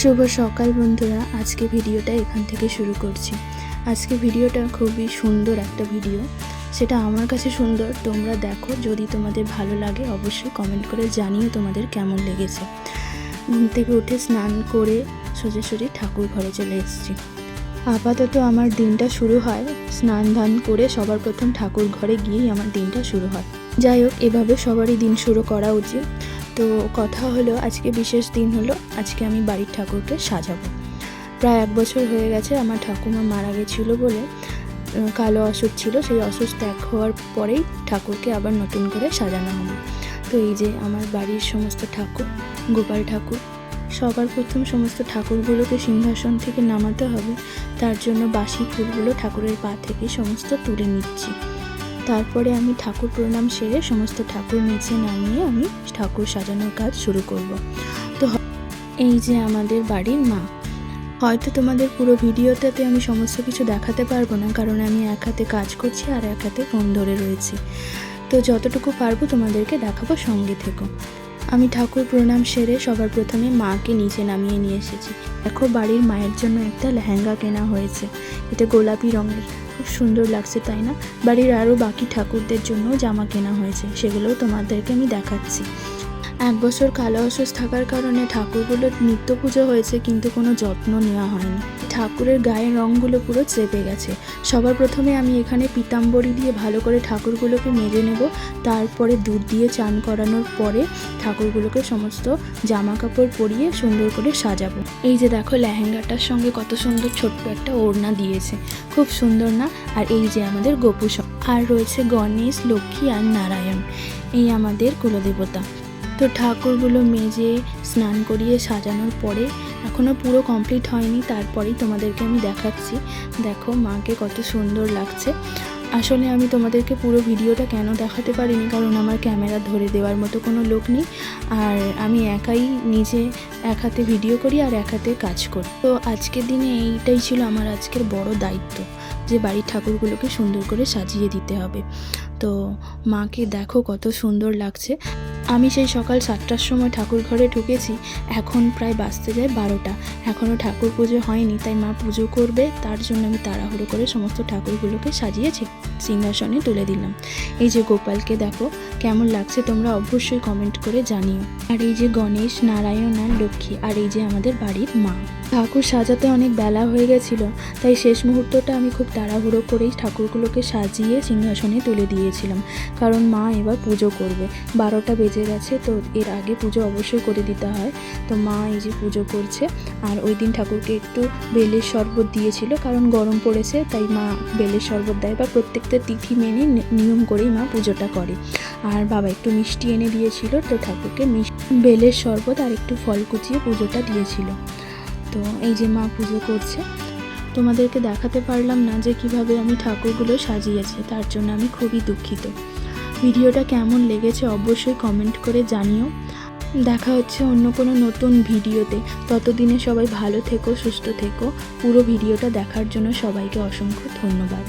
শুভ সকাল বন্ধুরা, আজকে ভিডিওটা এখান থেকে শুরু করছি। আজকে ভিডিওটা খুবই সুন্দর একটা ভিডিও, সেটা আমার কাছে সুন্দর। তোমরা দেখো, যদি তোমাদের ভালো লাগে অবশ্যই কমেন্ট করে জানিও তোমাদের কেমন লেগেছে। ঘুম থেকে উঠে স্নান করে সোজাসুজি ঠাকুর ঘরে চলে এসেছি। আপাতত আমার দিনটা শুরু হয় স্নান ধান করে সবার প্রথম ঠাকুর ঘরে গিয়েই আমার দিনটা শুরু হয়। যাই হোক, এভাবে সবারই দিন শুরু করা উচিত। তো কথা হলো, আজকে বিশেষ দিন হলো, আজকে আমি বাড়ির ঠাকুরকে সাজাবো। প্রায় এক বছর হয়ে গেছে আমার ঠাকুমা মারা গেছিল বলে কালো অসুখ ছিল, সেই অসুখ ত্যাগ হওয়ার পরেই ঠাকুরকে আবার নতুন করে সাজানো হবে তো এই যে আমার বাড়ির সমস্ত ঠাকুর, গোপাল ঠাকুর, সবার প্রথম সমস্ত ঠাকুরগুলোকে সিংহাসন থেকে নামাতে হবে, তার জন্য বাসি ফুলগুলো ঠাকুরের পা থেকে সমস্ত তুলে নিচ্ছি। তারপরে আমি ঠাকুর প্রণাম সেরে সমস্ত ঠাকুর নিচে নামিয়ে আমি ঠাকুর সাজানোর কাজ শুরু করব। তো এই যে আমাদের বাড়ির মা, হয়তো তোমাদের পুরো ভিডিওটাতে আমি সমস্ত কিছু দেখাতে পারব না কারণ আমি এক হাতে কাজ করছি আর এক হাতে ফোন ধরে রয়েছি। তো যতটুকু পারব তোমাদেরকে দেখাবো, সঙ্গে থেকো। আমি ঠাকুর প্রণাম সেরে সবার প্রথমে মাকে নিচে নামিয়ে নিয়ে এসেছি। দেখো বাড়ির মায়ের জন্য একটা লেহেঙ্গা কেনা হয়েছে। এটা গোলাপি রঙের খুব সুন্দর লাগছে, তাই না? বাড়ির আরও বাকি ঠাকুরদের জন্য জামা কেনা হয়েছে, সেগুলোও তোমাদেরকে আমি দেখাচ্ছি। এক বছর কালো অসুস্থ থাকার কারণে ঠাকুরগুলোর নিত্য পুজো হয়েছে, কিন্তু কোনো যত্ন নেওয়া হয়নি। ঠাকুরের গায়ের রঙগুলো পুরো চেপে গেছে। সবার প্রথমে আমি এখানে পিতাম্বরী দিয়ে ভালো করে ঠাকুরগুলোকে মেজে নেব। তারপরে দুধ দিয়ে চান করানোর পরে ঠাকুরগুলোকে সমস্ত জামা কাপড় পরিয়ে সুন্দর করে সাজাবো। এই যে দেখো লেহেঙ্গাটার সঙ্গে কত সুন্দর ছোট্ট একটা ওড়না দিয়েছে। খুব সুন্দর না? আর এই যে আমাদের গোপু আর রয়েছে গণেশ, লক্ষ্মী আর নারায়ণ। এই আমাদের কুলদেবতা। তো ঠাকুরগুলো মেজে স্নান করিয়ে সাজানোর পরে এখনও পুরো কমপ্লিট হয়নি, তারপরেই তোমাদেরকে আমি দেখাচ্ছি। দেখো, মাকে কত সুন্দর লাগছে। আসলে আমি তোমাদেরকে পুরো ভিডিওটা কেন দেখাতে পারিনি, কারণ আমার ক্যামেরা ধরে দেওয়ার মতো কোনো লোক নেই। আর আমি একাই নিজে এক হাতে ভিডিও করি আর এক হাতে কাজ করি। তো আজকের দিনে এইটাই ছিল আমার আজকের বড় দায়িত্ব, যে বাড়ির ঠাকুরগুলোকে সুন্দর করে সাজিয়ে দিতে হবে। তো মাকে দেখো কত সুন্দর লাগছে। আমি সেই সকাল সাতটার সময় ঠাকুর ঘরে ঢুকেছি, এখন প্রায় বাঁচতে যায় বারোটা। এখনও ঠাকুর পুজো হয়নি, তাই মা পুজো করবে, তার জন্য আমি তাড়াহুড়ো করে সমস্ত ঠাকুরগুলোকে সাজিয়ে সিংহাসনে তুলে দিলাম। এই যে গোপালকে দেখো, কেমন লাগছে তোমরা অবশ্যই কমেন্ট করে জানিও। আর এই যে গণেশ, নারায়ণ আর লক্ষ্মী, আর এই যে আমাদের বাড়ির মা। ঠাকুর সাজাতে অনেক বেলা হয়ে গেছিল, তাই শেষ মুহূর্তটা আমি খুব তাড়াহুড়ো করেই ঠাকুরগুলোকে সাজিয়ে সিংহাসনে তুলে দিয়েছিলাম। কারণ মা এবার পুজো করবে। বারোটা বেজে গেছে তো এর আগে পুজো অবশ্যই করে দিতে হয়। তো মা এই যে পুজো করছে, আর ওই দিন ঠাকুরকে একটু বেলের শরবত দিয়েছিল, কারণ গরম পড়েছে, তাই মা বেলের শরবত দেয় বা প্রত্যেকটা তিথি মেনে নিয়ম করেই মা পুজোটা করে। আর বাবা একটু মিষ্টি এনে দিয়েছিল, তো ঠাকুরকে মিষ্টি বেলের শরবত আর একটু ফল কুচিয়ে পুজোটা দিয়েছিল। তো এই যে মা পুজো করছে, তোমাদেরকে দেখাতে পারলাম না যে কীভাবে আমি ঠাকুরগুলো সাজিয়েছি, তার জন্য আমি খুবই দুঃখিত। ভিডিওটা কেমন লেগেছে অবশ্যই কমেন্ট করে জানিও। দেখা হচ্ছে অন্য কোনো নতুন ভিডিওতে। ততদিনে সবাই ভালো থেকো, সুস্থ থেকো। পুরো ভিডিওটা দেখার জন্য সবাইকে অসংখ্য ধন্যবাদ।